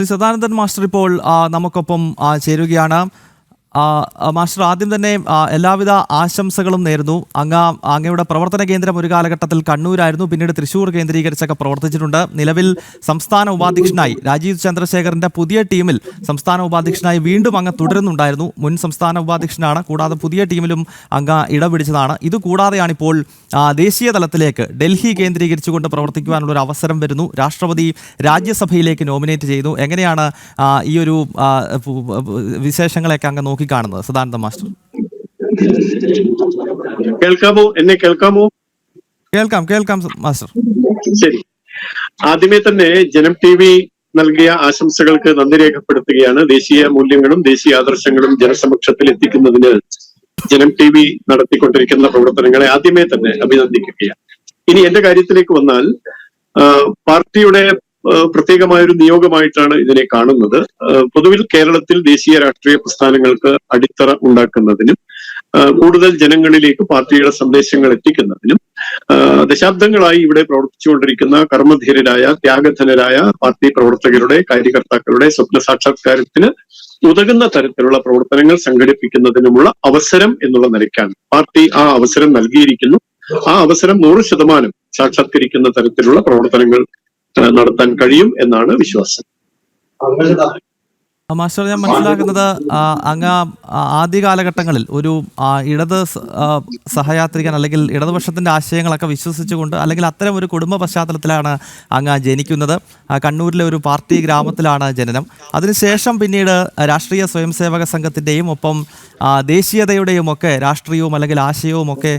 Shri Sadanandan master ഇപ്പോൾ നമുക്കൊപ്പം ചേരുകയാണ്. മാസ്റ്റർ ആദ്യം തന്നെ എല്ലാവിധ ആശംസകളും നേരുന്നു. അങ്ങ അങ്ങയുടെ പ്രവർത്തന കേന്ദ്രം ഒരു കാലഘട്ടത്തിൽ കണ്ണൂരായിരുന്നു പിന്നീട് തൃശൂർ കേന്ദ്രീകരിച്ചൊക്കെ പ്രവർത്തിച്ചിട്ടുണ്ട്. നിലവിൽ സംസ്ഥാന ഉപാധ്യക്ഷനായി രാജീവ് ചന്ദ്രശേഖറിന്റെ പുതിയ ടീമിൽ സംസ്ഥാന ഉപാധ്യക്ഷനായി വീണ്ടും അങ്ങ് തുടരുന്നുണ്ടായിരുന്നു. മുൻ സംസ്ഥാന ഉപാധ്യക്ഷനാണ് കൂടാതെ പുതിയ ടീമിലും അങ്ങ് ഇടപിടിച്ചതാണ് ഇത് കൂടാതെയാണ് ഇപ്പോൾ ദേശീയ തലത്തിലേക്ക് ഡൽഹി കേന്ദ്രീകരിച്ചുകൊണ്ട് പ്രവർത്തിക്കുവാനുള്ള ഒരു അവസരം വരുന്നു. രാഷ്ട്രപതി രാജ്യസഭയിലേക്ക് നോമിനേറ്റ് ചെയ്തു. എങ്ങനെയാണ് ഈ ഒരു വിശേഷങ്ങളെയൊക്കെ അങ്ങ് നോക്കിക്കാണുന്നത്. സദാനന്ദ മാസ്റ്റർ. കേൾക്കാമോ? എന്നെ കേൾക്കാമോ? കേൾക്കാം കേൾക്കാം മാസ്റ്റർ. ശരി. ആദ്യമേ തന്നെ ജനം ടി വി നൽകിയ ആശംസകൾക്ക് നന്ദി രേഖപ്പെടുത്തുകയാണ്. ദേശീയ മൂല്യങ്ങളും ദേശീയ ആദർശങ്ങളും ജനസമക്ഷത്തിൽ എത്തിക്കുന്നതിന് ജനം ടി വി നടത്തിക്കൊണ്ടിരിക്കുന്ന പ്രവർത്തനങ്ങളെ ആദ്യമേ തന്നെ അഭിനന്ദിക്കുകയാണ്. ഇനി എന്റെ കാര്യത്തിലേക്ക് വന്നാൽ പാർട്ടിയുടെ പ്രത്യേകമായ ഒരു നിയോഗമായിട്ടാണ് ഇതിനെ കാണുന്നത്. പൊതുവിൽ കേരളത്തിൽ ദേശീയ രാഷ്ട്രീയ പ്രസ്ഥാനങ്ങൾക്ക് അടിത്തറ ഉണ്ടാക്കുന്നതിനും കൂടുതൽ ജനങ്ങളിലേക്ക് പാർട്ടിയുടെ സന്ദേശങ്ങൾ എത്തിക്കുന്നതിനും ദശാബ്ദങ്ങളായി ഇവിടെ പ്രവർത്തിച്ചുകൊണ്ടിരിക്കുന്ന കർമ്മധീരരായ ത്യാഗധനരായ പാർട്ടി പ്രവർത്തകരുടെ കാര്യകർത്താക്കളുടെ സ്വപ്ന സാക്ഷാത്കാരത്തിന് ഉതകുന്ന തരത്തിലുള്ള പ്രവർത്തനങ്ങൾ സംഘടിപ്പിക്കുന്നതിനുമുള്ള അവസരം എന്നുള്ള നിലയ്ക്കാണ്. പാർട്ടി ആ അവസരം നൽകിയിരിക്കുന്നു. ആ അവസരം നൂറ് ശതമാനം സാക്ഷാത്കരിക്കുന്ന തരത്തിലുള്ള പ്രവർത്തനങ്ങൾ നടത്താൻ കഴിയും എന്നാണ് വിശ്വാസം. മാസ്റ്റർ ഞാൻ മനസ്സിലാക്കുന്നത് അങ്ങ് ആദ്യ കാലഘട്ടങ്ങളിൽ ഒരു ഇടത് സഹയാത്രികൻ അല്ലെങ്കിൽ ഇടതുപക്ഷത്തിന്റെ ആശയങ്ങളൊക്കെ വിശ്വസിച്ചുകൊണ്ട് അല്ലെങ്കിൽ അത്തരം ഒരു കുടുംബ പശ്ചാത്തലത്തിലാണ് അങ്ങ് ജനിക്കുന്നത്. കണ്ണൂരിലെ ഒരു പാർട്ടി ഗ്രാമത്തിലാണ് ജനനം. അതിനുശേഷം പിന്നീട് രാഷ്ട്രീയ സ്വയംസേവക സംഘത്തിന്റെയും ഒപ്പം ദേശീയതയുടെയും ഒക്കെ രാഷ്ട്രീയവും അല്ലെങ്കിൽ ആശയവും ഒക്കെ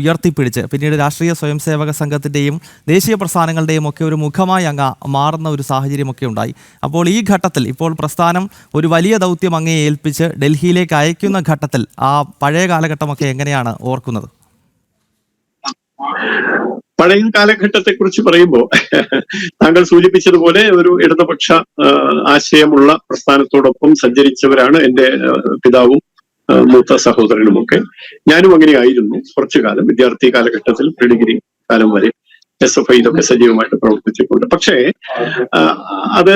ഉയർത്തിപ്പിടിച്ച് പിന്നീട് രാഷ്ട്രീയ സ്വയംസേവക സംഘത്തിന്റെയും ദേശീയ പ്രസ്ഥാനങ്ങളുടെയും ഒക്കെ ഒരു മുഖമായി അങ്ങ് മാറുന്ന ഒരു സാഹചര്യമൊക്കെ ഉണ്ടായി. അപ്പോൾ ഈ ഘട്ടത്തിൽ ഇപ്പോൾ പ്രസ്ഥാനം ഒരു വലിയ ദൗത്യം അങ്ങേ ഏൽപ്പിച്ച് ഡൽഹിയിലേക്ക് അയക്കുന്ന ഘട്ടത്തിൽ ആ പഴയ കാലഘട്ടമൊക്കെ എങ്ങനെയാണ് ഓർക്കുന്നത്? പഴയ കാലഘട്ടത്തെ കുറിച്ച് പറയുമ്പോൾ താങ്കൾ സൂചിപ്പിച്ചതുപോലെ ഒരു ഇടതുപക്ഷ ആശയമുള്ള പ്രസ്ഥാനത്തോടൊപ്പം സഞ്ചരിച്ചവരാണ് എന്റെ പിതാവും മൂത്ത സഹോദരനുമൊക്കെ. ഞാനും അങ്ങനെയായിരുന്നു കുറച്ചു കാലം വിദ്യാർത്ഥി കാലഘട്ടത്തിൽ പ്രീഡിഗ്രി കാലം വരെ. എസ് എഫ് ഐ ഇതൊക്കെ സജീവമായിട്ട് പ്രവർത്തിച്ചിട്ടുണ്ട്. പക്ഷേ അത്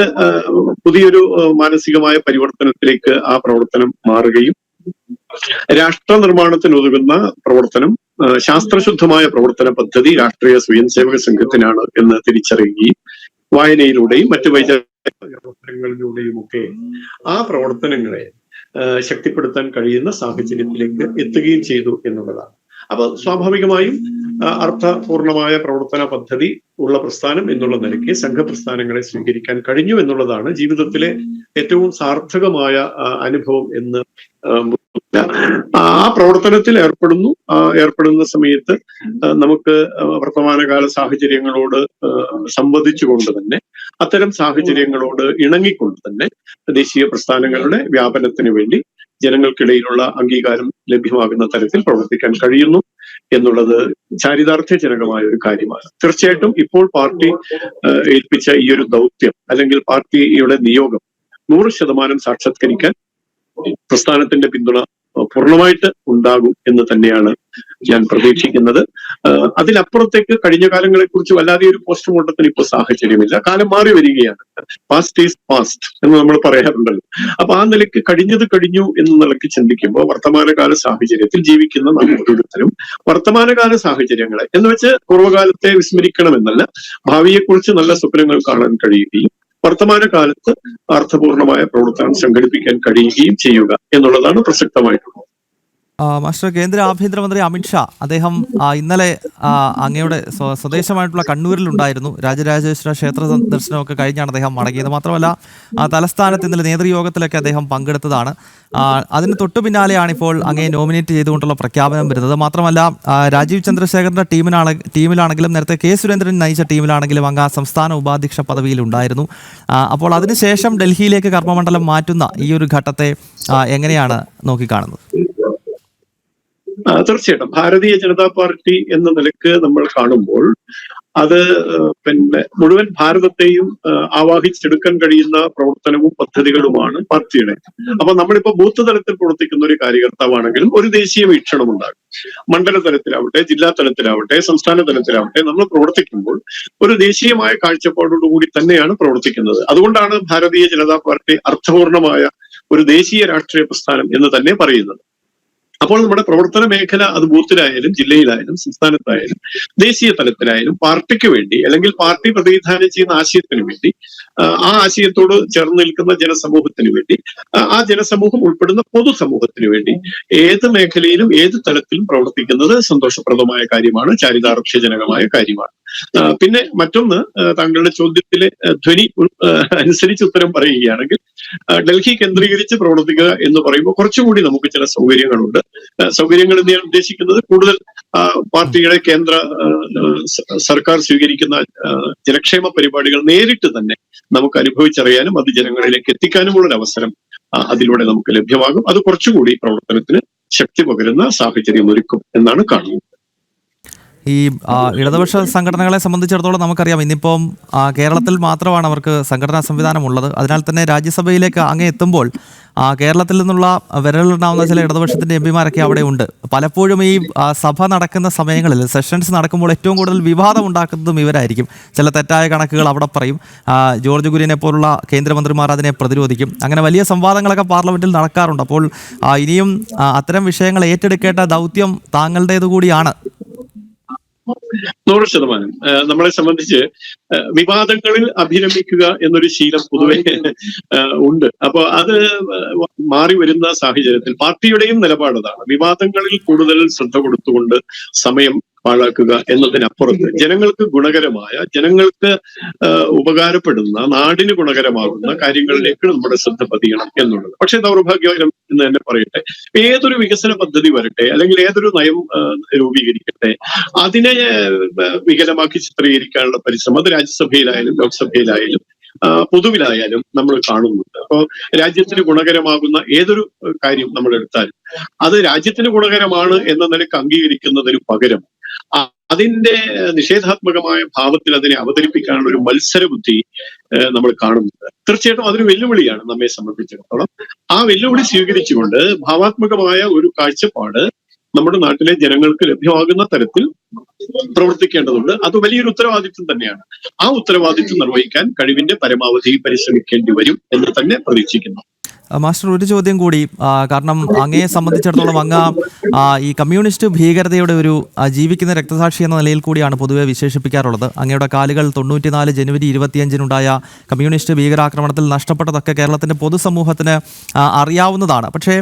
പുതിയൊരു മാനസികമായ പരിവർത്തനത്തിലേക്ക് ആ പ്രവർത്തനം മാറുകയും രാഷ്ട്ര നിർമ്മാണത്തിന് ഉതകുന്ന പ്രവർത്തനം ശാസ്ത്രശുദ്ധമായ പ്രവർത്തന പദ്ധതി രാഷ്ട്രീയ സ്വയം സേവക സംഘത്തിനാണ് എന്ന് തിരിച്ചറിയുകയും വായനയിലൂടെയും മറ്റു വൈചാരിക പ്രവർത്തനങ്ങളിലൂടെയും ഒക്കെ ആ പ്രവർത്തനങ്ങളെ ശക്തിപ്പെടുത്താൻ കഴിയുന്ന സാഹചര്യത്തിലേക്ക് എത്തുകയും ചെയ്തു എന്നുള്ളതാണ്. അപ്പൊ സ്വാഭാവികമായും അർത്ഥപൂർണമായ പ്രവർത്തന പദ്ധതി ഉള്ള പ്രസ്ഥാനം എന്നുള്ള നിലയ്ക്ക് സംഘപ്രസ്ഥാനങ്ങളെ സ്വീകരിക്കാൻ കഴിഞ്ഞു എന്നുള്ളതാണ് ജീവിതത്തിലെ ഏറ്റവും സാർത്ഥകമായ അനുഭവം എന്ന് ആ, പ്രവർത്തനത്തിൽ ഏർപ്പെടുന്നു. ഏർപ്പെടുന്ന സമയത്ത് നമുക്ക് വർത്തമാനകാല സാഹചര്യങ്ങളോട് സംവദിച്ചുകൊണ്ട് തന്നെ അത്തരം സാഹചര്യങ്ങളോട് ഇണങ്ങിക്കൊണ്ട് തന്നെ ദേശീയ പ്രസ്ഥാനങ്ങളുടെ വ്യാപനത്തിന് വേണ്ടി ജനങ്ങൾക്കിടയിലുള്ള അംഗീകാരം ലഭ്യമാകുന്ന തരത്തിൽ പ്രവർത്തിക്കാൻ കഴിയുന്നു എന്നുള്ളത് ചാരിതാർത്ഥ്യജനകമായ ഒരു കാര്യമാണ്. തീർച്ചയായിട്ടും ഇപ്പോൾ പാർട്ടി ഏൽപ്പിച്ച ഈ ഒരു ദൗത്യം അല്ലെങ്കിൽ പാർട്ടിയുടെ നിയോഗം നൂറ് ശതമാനം സാക്ഷാത്കരിക്കാൻ പ്രസ്ഥാനത്തിന്റെ പിന്തുണ പൂർണമായിട്ട് ഉണ്ടാകും എന്ന് തന്നെയാണ് ഞാൻ പ്രതീക്ഷിക്കുന്നത്. അതിലപ്പുറത്തേക്ക് കഴിഞ്ഞ കാലങ്ങളെ കുറിച്ച് വല്ലാതെ ഒരു പോസ്റ്റ്മോർട്ടത്തിന് ഇപ്പോൾ സാഹചര്യമില്ല. കാലം മാറി വരികയാണ്. പാസ്റ്റ് ഈസ് പാസ്റ്റ് എന്ന് നമ്മൾ പറയാറുണ്ടല്ലോ. അപ്പൊ ആ നിലയ്ക്ക് കഴിഞ്ഞത് കഴിഞ്ഞു എന്ന നിലയ്ക്ക് ചിന്തിക്കുമ്പോൾ വർത്തമാനകാല സാഹചര്യത്തിൽ ജീവിക്കുന്ന നമ്മൾ ഓരോരുത്തരും വർത്തമാനകാല സാഹചര്യങ്ങളെ എന്ന് വെച്ച് പൂർവകാലത്തെ വിസ്മരിക്കണമെന്നല്ല ഭാവിയെക്കുറിച്ച് നല്ല സ്വപ്നങ്ങൾ കാണാൻ കഴിയുകയും വർത്തമാനകാലത്ത് അർത്ഥപൂർണമായ പ്രവർത്തനം സംഘടിപ്പിക്കാൻ കഴിയുകയും ചെയ്യുക എന്നുള്ളതാണ് പ്രസക്തമായിട്ടുള്ളത്. മാസ്റ്റർ കേന്ദ്ര ആഭ്യന്തരമന്ത്രി അമിത്ഷാ അദ്ദേഹം ഇന്നലെ അങ്ങയുടെ സ്വ- സ്വദേശമായിട്ടുള്ള കണ്ണൂരിലുണ്ടായിരുന്നു. രാജരാജേശ്വര ക്ഷേത്ര ദർശനമൊക്കെ കഴിഞ്ഞാണ് അദ്ദേഹം മടങ്ങിയത്. മാത്രമല്ല തലസ്ഥാനത്ത് ഇന്നലെ നേതൃയോഗത്തിലൊക്കെ അദ്ദേഹം പങ്കെടുത്തതാണ്. അതിന് തൊട്ടു പിന്നാലെയാണ് ഇപ്പോൾ അങ്ങയെ നോമിനേറ്റ് ചെയ്തുകൊണ്ടുള്ള പ്രഖ്യാപനം വരുന്നത്. മാത്രമല്ല രാജീവ് ചന്ദ്രശേഖറിന്റെ ടീമിനാണ് ടീമിലാണെങ്കിലും നേരത്തെ കെ. സുരേന്ദ്രൻ നയിച്ച ടീമിലാണെങ്കിലും അങ്ങ് സംസ്ഥാന ഉപാധ്യക്ഷ പദവിയിൽ ഉണ്ടായിരുന്നു അപ്പോൾ അതിനുശേഷം ഡൽഹിയിലേക്ക് കർമ്മമണ്ഡലം മാറ്റുന്ന ഈ ഒരു ഘട്ടത്തെ എങ്ങനെയാണ് നോക്കിക്കാണുന്നത്? തീർച്ചയായിട്ടും. ഭാരതീയ ജനതാ പാർട്ടി എന്ന നിലയ്ക്ക് നമ്മൾ കാണുമ്പോൾ അത് പിന്നെ മുഴുവൻ ഭാരതത്തെയും ആവാഹിച്ചെടുക്കാൻ കഴിയുന്ന പ്രവർത്തനവും പദ്ധതികളുമാണ് പാർട്ടിയുടെ. അപ്പൊ നമ്മളിപ്പോ ബൂത്ത് തലത്തിൽ പ്രവർത്തിക്കുന്ന ഒരു കാര്യകർത്താവാണെങ്കിലും ഒരു ദേശീയ വീക്ഷണം ഉണ്ടാകും. മണ്ഡല തലത്തിലാവട്ടെ ജില്ലാ തലത്തിലാവട്ടെ സംസ്ഥാന തലത്തിലാവട്ടെ നമ്മൾ പ്രവർത്തിക്കുമ്പോൾ ഒരു ദേശീയമായ കാഴ്ചപ്പാടോടുകൂടി തന്നെയാണ് പ്രവർത്തിക്കുന്നത്. അതുകൊണ്ടാണ് ഭാരതീയ ജനതാ പാർട്ടി അർത്ഥപൂർണമായ ഒരു ദേശീയ രാഷ്ട്രീയ പ്രസ്ഥാനം എന്ന് തന്നെ പറയുന്നത്. അപ്പോൾ നമ്മുടെ പ്രവർത്തന മേഖല അത് ബൂത്തിലായാലും ജില്ലയിലായാലും സംസ്ഥാനത്തായാലും ദേശീയ തലത്തിലായാലും പാർട്ടിക്ക് വേണ്ടി അല്ലെങ്കിൽ പാർട്ടി പ്രതിനിധാനം ചെയ്യുന്ന ആശയത്തിന് വേണ്ടി ആ, ആശയത്തോട് ചേർന്ന് നിൽക്കുന്ന ജനസമൂഹത്തിന് വേണ്ടി ആ, ജനസമൂഹം ഉൾപ്പെടുന്ന പൊതുസമൂഹത്തിന് വേണ്ടി ഏത് മേഖലയിലും ഏത് തലത്തിലും പ്രവർത്തിക്കുന്നത് സന്തോഷപ്രദമായ കാര്യമാണ് ചാരിതാർത്ഥ്യജനകമായ കാര്യമാണ്. പിന്നെ മറ്റൊന്ന് താങ്കളുടെ ചോദ്യത്തിലെ ധ്വനി അനുസരിച്ച് ഉത്തരം പറയുകയാണെങ്കിൽ ഡൽഹി കേന്ദ്രീകരിച്ച് പ്രവർത്തിക്കുക എന്ന് പറയുമ്പോൾ കുറച്ചുകൂടി നമുക്ക് ചില സൗകര്യങ്ങളുണ്ട്. സൗകര്യങ്ങൾ എന്ന് ഞാൻ ഉദ്ദേശിക്കുന്നത് കൂടുതൽ പാർട്ടിയുടെ കേന്ദ്ര സർക്കാർ സ്വീകരിക്കുന്ന ജനക്ഷേമ പരിപാടികൾ നേരിട്ട് തന്നെ നമുക്ക് അനുഭവിച്ചറിയാനും അത് ജനങ്ങളിലേക്ക് എത്തിക്കാനുമുള്ള ഒരു അവസരം അതിലൂടെ നമുക്ക് ലഭ്യമാകും. അത് കുറച്ചുകൂടി പ്രവർത്തനത്തിന് ശക്തി പകരുന്ന സാഹചര്യം ഒരുക്കും എന്നാണ് കാണുന്നത്. ഈ ഇടതുപക്ഷ സംഘടനകളെ സംബന്ധിച്ചിടത്തോളം നമുക്കറിയാം ഇന്നിപ്പം കേരളത്തിൽ മാത്രമാണ് അവർക്ക് സംഘടനാ സംവിധാനം ഉള്ളത് അതിനാൽ തന്നെ രാജ്യസഭയിലേക്ക് അങ്ങേ എത്തുമ്പോൾ കേരളത്തിൽ നിന്നുള്ള വിരലിലുണ്ടാവുന്ന ചില ഇടതുപക്ഷത്തിന്റെ എം പിമാരൊക്കെ അവിടെ ഉണ്ട്. പലപ്പോഴും ഈ സഭ നടക്കുന്ന സമയങ്ങളിൽ സെഷൻസ് നടക്കുമ്പോൾ ഏറ്റവും കൂടുതൽ വിവാദം ഉണ്ടാക്കുന്നതും ഇവരായിരിക്കും. ചില തെറ്റായ കണക്കുകൾ അവിടെ പറയും. ജോർജ് കുര്യനെ പോലുള്ള കേന്ദ്രമന്ത്രിമാർ അതിനെ പ്രതിരോധിക്കും. അങ്ങനെ വലിയ സംവാദങ്ങളൊക്കെ പാർലമെന്റിൽ നടക്കാറുണ്ട്. അപ്പോൾ ഇനിയും അത്തരം വിഷയങ്ങൾ ഏറ്റെടുക്കേണ്ട ദൗത്യം താങ്കളുടേതു കൂടിയാണ് നൂറ് ശതമാനം. നമ്മളെ സംബന്ധിച്ച് വിവാദങ്ങളിൽ അഭിരമിക്കുക എന്നൊരു ശീലം പൊതുവെ ഉണ്ട്. അപ്പൊ അത് മാറി വരുന്ന സാഹചര്യത്തിൽ പാർട്ടിയുടെയും നിലപാടതാണ് വിവാദങ്ങളിൽ കൂടുതൽ ശ്രദ്ധ കൊടുത്തുകൊണ്ട് സമയം പാഴാക്കുക എന്നതിനപ്പുറത്ത് ജനങ്ങൾക്ക് ഗുണകരമായ ജനങ്ങൾക്ക് ഉപകാരപ്പെടുന്ന നാടിന് ഗുണകരമാകുന്ന കാര്യങ്ങളിലേക്ക് നമ്മുടെ ശ്രദ്ധ പതിയണം എന്നുള്ളത്. പക്ഷേ ദൗർഭാഗ്യകരം എന്ന് തന്നെ പറയട്ടെ. ഏതൊരു വികസന പദ്ധതി വരട്ടെ അല്ലെങ്കിൽ ഏതൊരു നയം രൂപീകരിക്കട്ടെ അതിനെ വികലമാക്കി ചിത്രീകരിക്കാനുള്ള പരിശ്രമം അത് രാജ്യസഭയിലായാലും ലോക്സഭയിലായാലും പൊതുവിലായാലും നമ്മൾ കാണുന്നുണ്ട്. അപ്പോൾ രാജ്യത്തിന് ഗുണകരമാകുന്ന ഏതൊരു കാര്യം നമ്മൾ എടുത്താലും അത് രാജ്യത്തിന് ഗുണകരമാണ് എന്ന നിലയ്ക്ക് അംഗീകരിക്കുന്നതിന് പകരം അതിന്റെ നിഷേധാത്മകമായ ഭാവത്തിൽ അതിനെ അവതരിപ്പിക്കാനുള്ള ഒരു മത്സരബുദ്ധി നമ്മൾ കാണുന്നുണ്ട്. തീർച്ചയായിട്ടും അതൊരു വെല്ലുവിളിയാണ് നമ്മെ സംബന്ധിച്ചിടത്തോളം. ആ വെല്ലുവിളി സ്വീകരിച്ചുകൊണ്ട് ഭാവാത്മകമായ ഒരു കാഴ്ചപ്പാട് നമ്മുടെ നാട്ടിലെ ജനങ്ങൾക്ക് ലഭ്യമാകുന്ന തരത്തിൽ പ്രവർത്തിക്കേണ്ടതുണ്ട്. അത് വലിയൊരു ഉത്തരവാദിത്വം തന്നെയാണ്. ആ ഉത്തരവാദിത്വം നിർവഹിക്കാൻ കഴിവിന്റെ പരമാവധി പരിശ്രമിക്കേണ്ടി വരും എന്ന് തന്നെ പ്രതീക്ഷിക്കുന്നു. മാസ്റ്റർ ഒരു ചോദ്യം കൂടി. കാരണം അങ്ങയെ സംബന്ധിച്ചിടത്തോളം അങ്ങ് ഈ കമ്മ്യൂണിസ്റ്റ് ഭീകരതയുടെ ഒരു ജീവിക്കുന്ന രക്തസാക്ഷി എന്ന നിലയിൽ കൂടിയാണ് പൊതുവെ വിശേഷിപ്പിക്കാറുള്ളത്. അങ്ങയുടെ കാലുകൾ തൊണ്ണൂറ്റിനാല് ജനുവരി ഇരുപത്തിയഞ്ചിനുണ്ടായ കമ്മ്യൂണിസ്റ്റ് ഭീകരാക്രമണത്തിൽ നഷ്ടപ്പെട്ടതൊക്കെ കേരളത്തിന്റെ പൊതുസമൂഹത്തിന് അറിയാവുന്നതാണ്. പക്ഷേ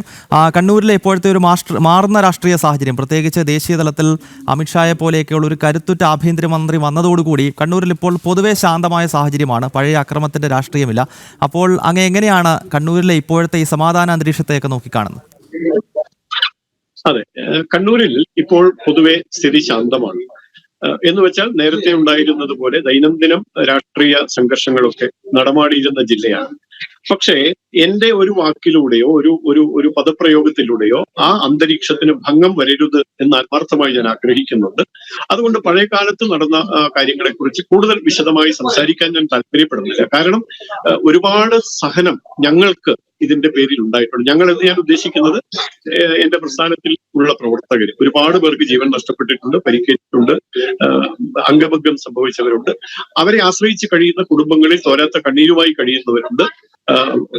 കണ്ണൂരിലെ ഇപ്പോഴത്തെ ഒരു മാസ്റ്റർ മാറുന്ന രാഷ്ട്രീയ സാഹചര്യം പ്രത്യേകിച്ച് ദേശീയ തലത്തിൽ അമിത്ഷായെ പോലെയൊക്കെയുള്ള ഒരു കരുത്തുറ്റ ആഭ്യന്തരമന്ത്രി വന്നതോടുകൂടി കണ്ണൂരിൽ ഇപ്പോൾ പൊതുവെ ശാന്തമായ സാഹചര്യമാണ്. പഴയ അക്രമത്തിന്റെ രാഷ്ട്രീയമില്ല. അപ്പോൾ അങ്ങ് എങ്ങനെയാണ് കണ്ണൂരിലെ ഇപ്പോഴത്തെ ഈ സമാധാന അന്തരീക്ഷത്തെയൊക്കെ നോക്കിക്കാണുന്നത്? അതെ. കണ്ണൂരിൽ ഇപ്പോൾ പൊതുവെ സ്ഥിതി ശാന്തമാണ്. എന്ന് വെച്ചാൽ നേരത്തെ ഉണ്ടായിരുന്നത് പോലെ ദൈനംദിനം രാഷ്ട്രീയ സംഘർഷങ്ങളൊക്കെ നടമാടിയിരുന്ന ജില്ലയാണ്. പക്ഷേ എന്റെ ഒരു വാക്കിലൂടെയോ ഒരു ഒരു ഒരു പദപ്രയോഗത്തിലൂടെയോ ആ അന്തരീക്ഷത്തിന് ഭംഗം വരരുത് എന്ന് ആത്മാർത്ഥമായി ഞാൻ ആഗ്രഹിക്കുന്നുണ്ട്. അതുകൊണ്ട് പഴയ കാലത്ത് നടന്ന കാര്യങ്ങളെക്കുറിച്ച് കൂടുതൽ വിശദമായി സംസാരിക്കാൻ ഞാൻ താല്പര്യപ്പെടുന്നില്ല. കാരണം ഒരുപാട് സഹനം ഞങ്ങൾക്ക് ഇതിന്റെ പേരിൽ ഉണ്ടായിട്ടുണ്ട്. ഞങ്ങൾ എന്ന് ഞാൻ ഉദ്ദേശിക്കുന്നത് എന്റെ പ്രസ്ഥാനത്തിൽ ഉള്ള പ്രവർത്തകർ ഒരുപാട് പേർക്ക് ജീവൻ നഷ്ടപ്പെട്ടിട്ടുണ്ട് പരിക്കേറ്റിട്ടുണ്ട് അംഗഭംഗം സംഭവിച്ചവരുണ്ട്. അവരെ ആശ്രയിച്ച് കഴിയുന്ന കുടുംബങ്ങളിൽ തോരാത്ത കണ്ണീരുമായി കഴിയുന്നവരുണ്ട്.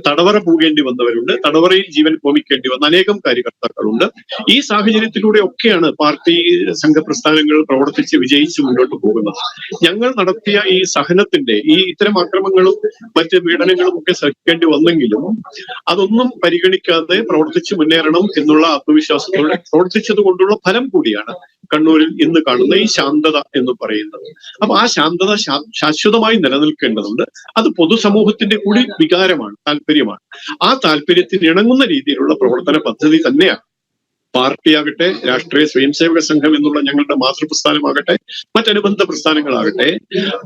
തടവറ പോകേണ്ടി വന്നവരുണ്ട്. തടവറയിൽ ജീവൻ ഹോമിക്കേണ്ടി വന്ന അനേകം കാര്യകർത്താക്കളുണ്ട്. ഈ സാഹചര്യത്തിലൂടെ ഒക്കെയാണ് പാർട്ടി സംഘപ്രസ്ഥാനങ്ങൾ പ്രവർത്തിച്ച് വിജയിച്ച് മുന്നോട്ട് പോകുന്നത്. ഞങ്ങൾ നടത്തിയ ഈ സഹനത്തിന്റെ ഈ ഇത്തരം ആക്രമങ്ങളും മറ്റ് പീഡനങ്ങളും ഒക്കെ സഹിക്കേണ്ടി വന്നെങ്കിലും അതൊന്നും പരിഗണിക്കാതെ പ്രവർത്തിച്ച് മുന്നേറണം എന്നുള്ള ആത്മവിശ്വാസത്തോടെ പ്രവർത്തിച്ചത് കൊണ്ടുള്ള ഫലം കൂടിയാണ് കണ്ണൂരിൽ ഇന്ന് കാണുന്ന ഈ ശാന്തത എന്ന് പറയുന്നത്. അപ്പൊ ആ ശാന്തത ശാശ്വതമായി നിലനിൽക്കേണ്ടതുണ്ട്. അത് പൊതുസമൂഹത്തിന്റെ കൂടി വികാരമാണ് താല്പര്യമാണ്. ആ താല്പര്യത്തിന് ഇണങ്ങുന്ന രീതിയിലുള്ള പ്രവർത്തന പദ്ധതി തന്നെയാണ് പാർട്ടിയാകട്ടെ രാഷ്ട്രീയ സ്വയംസേവക സംഘം എന്നുള്ള ഞങ്ങളുടെ മാതൃപ്രസ്ഥാനമാകട്ടെ മറ്റനുബന്ധ പ്രസ്ഥാനങ്ങളാകട്ടെ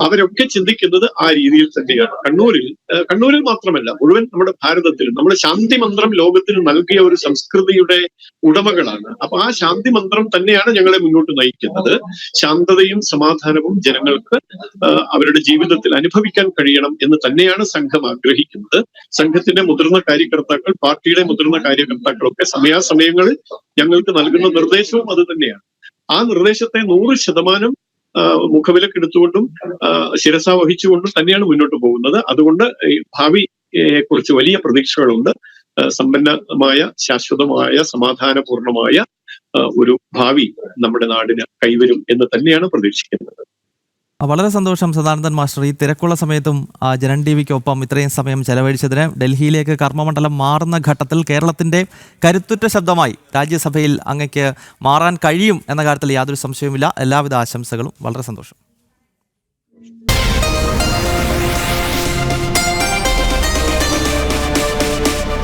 അവരൊക്കെ ചിന്തിക്കുന്നത് ആ രീതിയിൽ തന്നെയാണ്. കണ്ണൂരിൽ കണ്ണൂരിൽ മാത്രമല്ല മുഴുവൻ നമ്മുടെ ഭാരതത്തിൽ നമ്മൾ ശാന്തി മന്ത്രം ലോകത്തിന് നൽകിയ ഒരു സംസ്കൃതിയുടെ ഉടമകളാണ്. അപ്പൊ ആ ശാന്തി മന്ത്രം തന്നെയാണ് ഞങ്ങളെ മുന്നോട്ട് നയിക്കുന്നത്. ശാന്തതയും സമാധാനവും ജനങ്ങൾക്ക് അവരുടെ ജീവിതത്തിൽ അനുഭവിക്കാൻ കഴിയണം എന്ന് തന്നെയാണ് സംഘം ആഗ്രഹിക്കുന്നത്. സംഘത്തിന്റെ മുതിർന്ന കാര്യകർത്താക്കൾ പാർട്ടിയുടെ മുതിർന്ന കാര്യകർത്താക്കളൊക്കെ സമയാസമയങ്ങളിൽ ഞങ്ങൾക്ക് നൽകുന്ന നിർദ്ദേശവും അത് തന്നെയാണ്. ആ നിർദ്ദേശത്തെ നൂറ് ശതമാനം മുഖവിലക്കെടുത്തുകൊണ്ടും ശിരസ വഹിച്ചുകൊണ്ടും തന്നെയാണ് മുന്നോട്ട് പോകുന്നത്. അതുകൊണ്ട് ഭാവി കുറിച്ച് വലിയ പ്രതീക്ഷകളുണ്ട്. സമ്പന്നമായ ശാശ്വതമായ സമാധാനപൂർണമായ ഒരു ഭാവി നമ്മുടെ നാടിന് കൈവരും എന്ന് തന്നെയാണ് പ്രതീക്ഷിക്കുന്നത്. വളരെ സന്തോഷം സദാനന്ദൻ മാസ്റ്റർ. ഈ തിരക്കുള്ള സമയത്തും ആ, ജനൻ ടി വിക്കൊപ്പം ഇത്രയും സമയം ചെലവഴിച്ചതിന് ഡൽഹിയിലേക്ക് കർമ്മമണ്ഡലം മാറുന്ന ഘട്ടത്തിൽ കേരളത്തിന്റെ കരുത്തുറ്റ ശബ്ദമായി രാജ്യസഭയിൽ അങ്ങക്ക് മാറാൻ കഴിയും എന്ന കാര്യത്തിൽ യാതൊരു സംശയവുമില്ല. എല്ലാവിധ ആശംസകളും. വളരെ സന്തോഷം.